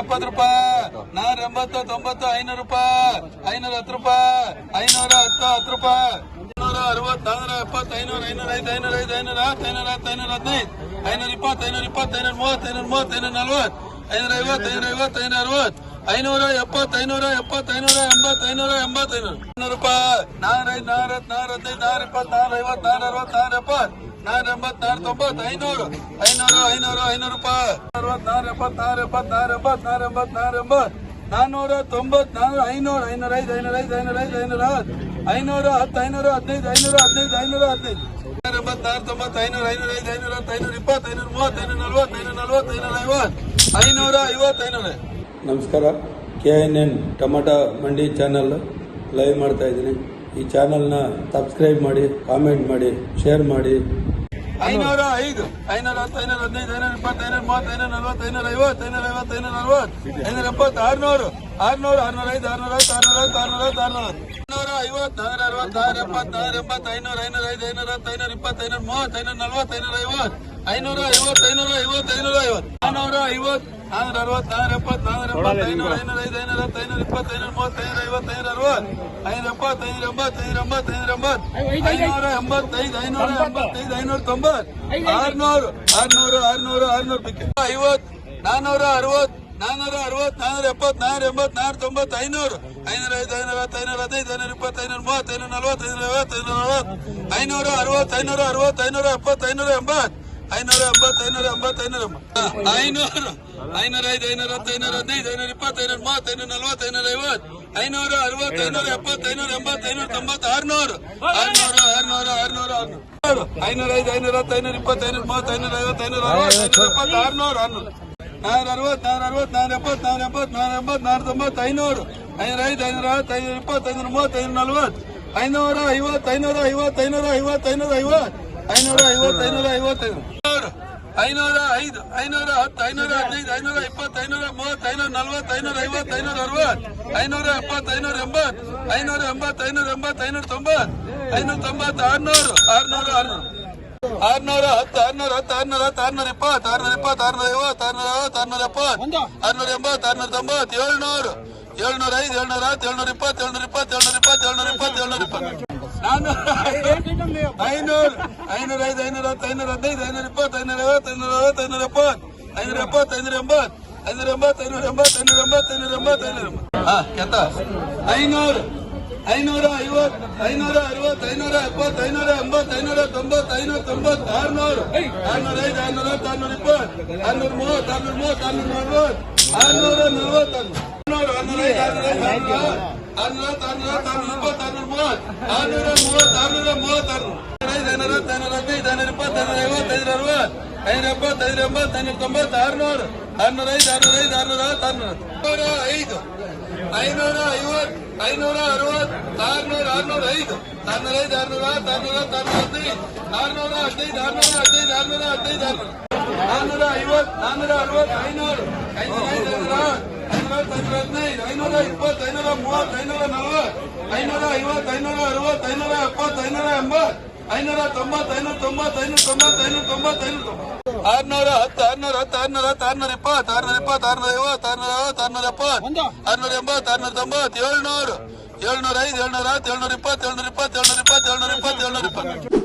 ಎಪ್ಪತ್ತು ರೂಪಾಯಿ ನಾರ ಎಂಬತ್ತು ತೊಂಬತ್ತು, ಐನೂರು ರೂಪಾಯಿ, ಐನೂರ ಹತ್ತು ರೂಪಾಯಿ, ಐನೂರ ಹತ್ತು ಹತ್ತು ರೂಪಾಯಿ. ಐನೂರ ಅರವತ್ತು, ನಾನೂರ ಎಪ್ಪತ್ತು, ಐನೂರ ಐನೂರ ಐದು ಐನೂರ ಐದು, ಐನೂರ ಹತ್ತು ಐನೂರ ಹತ್ತು, ಐನೂರ ಹದಿನೈದು, ಐನೂರ ಇಪ್ಪತ್ತು ಐನೂರ ಇಪ್ಪತ್ತು, ಐನೂರ ಮೂವತ್ತು ಐನೂರ ಮೂವತ್ತು, ಐನೂರ ನಲ್ವತ್ತು, ಐನೂರ ಐವತ್ತು ಐನೂರ ಐವತ್ತು, ಐನೂರ ಅರವತ್ತು, ಐನೂರ ಎಪ್ಪತ್ತು ಐನೂರ ಎಪ್ಪತ್ತು, ಐನೂರ ಎಂಬತ್ತು, ಐನೂರ ಎಂಬತ್ತೈನೂರು. ಐನೂರು ರೂಪಾಯಿ. ನಾರ ಐದು ನಾರ ನಾರ ಹದಿನೈದು ನಾರ ಇಪ್ಪತ್ತು ನಾರ ಐವತ್ತು ನಾರ ಅರವತ್ತು ನಾರ ಎಪ್ಪತ್ತು. ಐನೂರು. ಐನೂರು ರೂಪಾಯಿ. ನಾನ್ನೂರ ನಾನ್ನೂರ ಐನೂರು, ಐನೂರ, ಐದು ಐನೂರ ಐದು ಐನೂರ ಐದು, ಐನೂರ, ಹತ್ತು. ಐನೂರ ಹತ್ತು, ಐನೂರ, ಹದಿನೈದು ಐನೂರ ಹದಿನೈದು ಐನೂರ, ಹದಿನೈದು. ತೊಂಬತ್ತು, ಐನೂರ ಐನೂರ, ಐದು ನಮಸ್ಕಾರ ಕೆ ಎನ್ ಎನ್ ಟೊಮಾಟೊ ಮಂಡಿ ಚಾನಲ್ ಲೈವ್ ಮಾಡ್ತಾ ಇದ್ದೀನಿ. ಈ ಚಾನಲ್ನ ಸಬ್ಸ್ಕ್ರೈಬ್ ಮಾಡಿ, ಕಾಮೆಂಟ್ ಮಾಡಿ, ಶೇರ್ ಮಾಡಿ. ಐನೂರ ಐದು, ಐನೂರ ಹತ್ತು, ಐನೂರ ಹದಿನೈದು, ಐನೂರ ಇಪ್ಪತ್ತು, ಐನೂರ ಮೂವತ್ತು, ಐನೂರ ನಲ್ವತ್ತು, ಐನೂರ ಐವತ್ತು ಐನೂರ ಐವತ್ತು, ಐನೂರ ಅರವತ್ತು ಐನೂರ ಎಪ್ಪತ್ತು, ಆರ್ನೂರು ಆರ್ನೂರು, ಆರ್ನೂರ ಐದು, ಆರ್ನೂರ ಹತ್ತು ಆರ್ನೂರ ಹತ್ತು ಆರ್ನೂರ ಹತ್ತು ಆರ್ನೂರ ಐನೂರ ಐವತ್ತು ನಾನೂರ ಅರವತ್ತು ನಾನೂರ ಎಪ್ಪತ್ತು ನಾನೂರ ಎಪ್ಪತ್ತು, ಐನೂರ ಐನೂರ ಐದು, ಐನೂರ ಹತ್ತು, ಐನೂರ ಇಪ್ಪತ್ತು, ಐನೂರ ಮೂವತ್ತು, ಐನೂರ ನಲ್ವತ್ತು, ಐನೂರ ಐವತ್ತು. ಐನೂರ ಐವತ್ತು ಐನೂರ ಐವತ್ತು ಐನೂರ ಐವತ್ತು. ನಾನೂರ ಐವತ್ತು ನಾನೂರ ಅರವತ್ತು ನಾನೂರ ಎಪ್ಪತ್ತು ನಾನೂರ ಎಂಬತ್ತು ಐನೂರ ಐನೂರ ಐದು ಐನೂರ ಹತ್ತು ಐನೂರ ಇಪ್ಪತ್ತು ಐನೂರ ಮೂವತ್ತು ಐನೂರ ಐವತ್ತು ಐನೂರ ಅರವತ್ತು ಐನೂರ ಎಪ್ಪತ್ತು ಐನೂರ ಎಂಬತ್ತು ಐನೂರ ಎಂಬತ್ತು ಐನೂರ ಎಂಬತ್ತು ಐನೂರ ಎಂಬತ್ತೈದು ಐನೂರ ಎಂಬತ್ತೈದು ಐನೂರ ತೊಂಬತ್ತು ಆರ್ನೂರು ಆರ್ನೂರು ಆರ್ನೂರು ಆರ್ನೂರು ಬಿಕ್ಕೆ ಐವತ್ತು ನಾನೂರ ಅರವತ್ತು ನಾನೂರ ಅರವತ್ತು ನಾನೂರ ಎಪ್ಪತ್ತು ನಾನೂರ ಎಂಬತ್ತು ನಾನೂರ ತೊಂಬತ್ತು ಐನೂರು. ಐನೂರ ಐದು ಐನೂರ ಹತ್ತು ಐನೂರ ಹದಿನೈದು ಐನೂರ ಇಪ್ಪತ್ತು ಐನೂರ ಮೂವತ್ತು ಐನೂರ ನಲ್ವತ್ತು ಐನೂರ ಐವತ್ತು ಐನೂರ ಅರವತ್ತು ಐನೂರ ಅರವತ್ತು ಐನೂರ ಅರವತ್ತು ಐನೂರ ಎಪ್ಪತ್ತು ಐನೂರ ಎಂಬತ್ತು. ಐನೂರ ಎಂಬತ್ತು ಐನೂರ ಎಂಬತ್ತು, ಐನೂರ ಐನೂರು. ಐನೂರ ಐದು, ಐನೂರ ಹತ್ತು, ಐನೂರ ಹದಿನೈದು, ಐನೂರ ಇಪ್ಪತ್ತು, ಐನೂರ ಮೂವತ್ತು, ಐನೂರ ನಲ್ವತ್ತು, ಐನೂರ ಐವತ್ತು. ಐನೂರ, ಅರವತ್ತು, ಐನೂರ ಎಪ್ಪತ್ತು, ಐನೂರ ಎಂಬತ್ತು, ಐನೂರ ತೊಂಬತ್ತು, ಆರ್ನೂರು. ಆರ್ನೂರ ಆರ್ನೂರ ಆರ್ನೂರ, ಆರ್ನೂರು. ಐನೂರ ಐದು, ಐನೂರ ಹತ್ತು, ಐನೂರ ಇಪ್ಪತ್ತು, ಐನೂರ ಮೂವತ್ತು, ಐನೂರ ಐವತ್ತು, ಐನೂರ ಅರವತ್ತು, ಐನೂರ ಎಪ್ಪತ್ತು, ಆರ್ನೂರು ಆರ್ನೂರು. ನಾನೂರ ಅರವತ್ತು ನಾನೂರ ಅರವತ್ತು, ನಾನೂರ ಎಪ್ಪತ್ತು ನಾನೂರ ಎಪ್ಪತ್ತು ನಾನೂರ ಎಂಬತ್ತು, ನಾನೂರ ತೊಂಬತ್ತು, ಐನೂರು. ಐನೂರ ಐದು, ಐನೂರ ಹತ್ತು, ಐನೂರ ಇಪ್ಪತ್ತು, ಐನೂರ ಮೂವತ್ತು, ಐನೂರ ನಲ್ವತ್ತು. ಐನೂರ ಐವತ್ತು ಐನೂರ ಐವತ್ತು ಐನೂರ ಐವತ್ತು ಐನೂರ ಐವತ್ತು ಐನೂರ ಐವತ್ತು, ಐನೂರ ಐವತ್ತೈನೂರ ಐನೂರು ಐನೂರ ಐದು ಐನೂರ ಹತ್ತು ಐನೂರ ಹದಿನೈದು ಐನೂರ ಇಪ್ಪತ್ತು ಐನೂರ ಮೂವತ್ತು ಐನೂರ ನಲ್ವತ್ತು ಐನೂರ ಐವತ್ತು ಐನೂರ ಅರವತ್ತು ಐನೂರ ಎಪ್ಪತ್ತು ಐನೂರ ಎಂಬತ್ತು ಐನೂರ ಎಂಬತ್ತು ಐನೂರ ಎಂಬತ್ತು ಐನೂರ ತೊಂಬತ್ತು ಐನೂರ ತೊಂಬತ್ತು ಆರ್ನೂರು ಆರ್ನೂರ ಆರ್ನೂರು. ಆರ್ನೂರ ಹತ್ತು ಆರ್ನೂರ ಹತ್ತು ಆರ್ನೂರ ಹತ್ತು ಆರ್ನೂರ ಇಪ್ಪತ್ತು ಆರ್ನೂರ ಇಪ್ಪತ್ತು ಆರ್ನೂರ ಐವತ್ತು ಆರ್ನೂರ ಐವತ್ತು ಆರ್ನೂರ ಎಪ್ಪತ್ತು ಆರ್ನೂರ ಎಂಬತ್ತು ಆರ್ನೂರ ತೊಂಬತ್ತು ಏಳ್ನೂರು ಏಳ್ನೂರ ಐದು ಏಳ್ನೂರ ಹತ್ತು ಏಳ್ನೂರ ಇಪ್ಪತ್ತು ಏಳ್ನೂರ ಇಪ್ಪತ್ತು ಏಳ್ನೂರ ಇಪ್ಪತ್ತು ಏಳ್ನೂರ ಇಪ್ಪತ್ತು ಏಳ್ನೂರ ಇಪ್ಪತ್ತು. ನಾನ್ನೂರ ಐನೂರು ಐನೂರ ಐದು ಐನೂರ ಹತ್ತು ಐನೂರ ಹದಿನೈದು ಐನೂರ ಇಪ್ಪತ್ತು ಐನೂರ ಐವತ್ತು ಐನೂರ ಅರವತ್ತು ಐನೂರ ಎಪ್ಪತ್ತು ಐನೂರ ಎಪ್ಪತ್ತು ಐನೂರ ಎಂಬತ್ತು ಐನೂರ ಎಂಬತ್ತು ಐನೂರ ಎಂಬತ್ತು ಐನೂರ ಎಂಬತ್ತು ಐನೂರ ಎಂಬತ್ತು ಐನೂರ ಎಂಬತ್ತು ಹಾ ಕೆತ್ತ ಐನೂರು ಐನೂರ ಐವತ್ತು ಐನೂರ ಅರವತ್ತು ಐನೂರ ಎಪ್ಪತ್ತು ಐನೂರ ಎಂಬತ್ತು ಐನೂರ ತೊಂಬತ್ತು ಐನೂರ ತೊಂಬತ್ತು ಆರ್ನೂರು ಆರ್ನೂರ ಐದು ಆರ್ನೂರ ಹತ್ತು ಆರ್ನೂರ ಇಪ್ಪತ್ತು ಆರ್ನೂರ ಮೂವತ್ತು ಆರ್ನೂರ ಮೂವತ್ತು ಆರ್ನೂರ ನಲ್ವತ್ತು ಆರ್ನೂರ ನಲ್ವತ್ತು ಆರ್ನೂರು ಆರ್ನೂರ ಐದು ಆರ್ನೂರ ಐದು ಆರ್ನೂರ ಆರ್ನೂರ ಆರ್ನೂರ ಇಪ್ಪತ್ತು ಆರ್ನೂರ ಮೂವತ್ತು ಆರ್ನೂರ ಮೂವತ್ತು ಆರ್ನೂರ ಮೂವತ್ತು ಆರ್ನೂರ ಐದು ಐನೂರ ಐನೂರ ಹದಿನೈದು ಐನೂರ ಇಪ್ಪತ್ತು ಐವತ್ತು ಐನೂರ ಅರವತ್ತು ಐನೂರ ಎಪ್ಪತ್ತು ಐನೂರ ಎಂಬತ್ತು ಐನೂರ ತೊಂಬತ್ತು ಆರ್ನೂರು ಆರ್ನೂರ ಐದು ಆರ್ನೂರ ಐದು ಆರ್ನೂರ ಹತ್ತು ಆರ್ನೂರ ಐದು ಐನೂರ ಐವತ್ತು ಐನೂರ ಅರವತ್ತು ಆರ್ನೂರ ಆರ್ನೂರ ಐದು ಆರ್ನೂರ ಐದು ಆರ್ನೂರ ಹತ್ತು ಆರ್ನೂರ ಹತ್ತು ಆರ್ನೂರ ಹದಿನೈದು ಆರ್ನೂರ ಹದಿನೈದು ಆರ್ನೂರ ಹದಿನೈದು ಆರ್ನೂರ ಹದಿನೈದು ಆರ್ನೂರ ನಾನ್ನೂರ ಐವತ್ತು ನಾನ್ನೂರ ಅರವತ್ತು, ಐನೂರು ಐನೂರ ಐದು ಐನೂರ ಐನೂರ ಹತ್ತು ಐನೂರ ಹದಿನೈದು ಐನೂರ ಇಪ್ಪತ್ತು ಐನೂರ ಮೂವತ್ತು ಐನೂರ ನಲವತ್ತು ಐನೂರ ಐವತ್ತು ಐನೂರ ಅರವತ್ತು ಐನೂರ ಎಪ್ಪತ್ತು ಐನೂರ ಎಂಬತ್ತು ಐನೂರ ತೊಂಬತ್ತು ಐನೂರ ತೊಂಬತ್ತು ಐನೂರ ತೊಂಬತ್ತು ಐನೂರ ತೊಂಬತ್ತು ಐನೂರ ತೊಂಬತ್ತು. ಆರ್ನೂರ ಹತ್ತು ಆರ್ನೂರ ಹತ್ತು ಆರ್ನೂರ ಹತ್ತು ಆರ್ನೂರ ಇಪ್ಪತ್ತು ಆರ್ನೂರ ಇಪ್ಪತ್ತು ಆರ್ನೂರ ಐವತ್ತು ಆರ್ನೂರ ಐವತ್ತು ಆರ್ನೂರ ಎಪ್ಪತ್ತು ಆರ್ನೂರ ಎಂಬತ್ತು ಆರ್ನೂರ ತೊಂಬತ್ತು ಏಳ್ನೂರು ಏಳ್ನೂರ ಐದು ಏಳ್ನೂರ ಹತ್ತು ಏಳ್ನೂರ ಇಪ್ಪತ್ತು ಏಳ್ನೂರ ಇಪ್ಪತ್ತು ಏಳ್ನೂರ ಇಪ್ಪತ್ತು ಏಳ್ನೂರ ಇಪ್ಪತ್ತು ಏಳ್ನೂರ ಇಪ್ಪತ್ತು.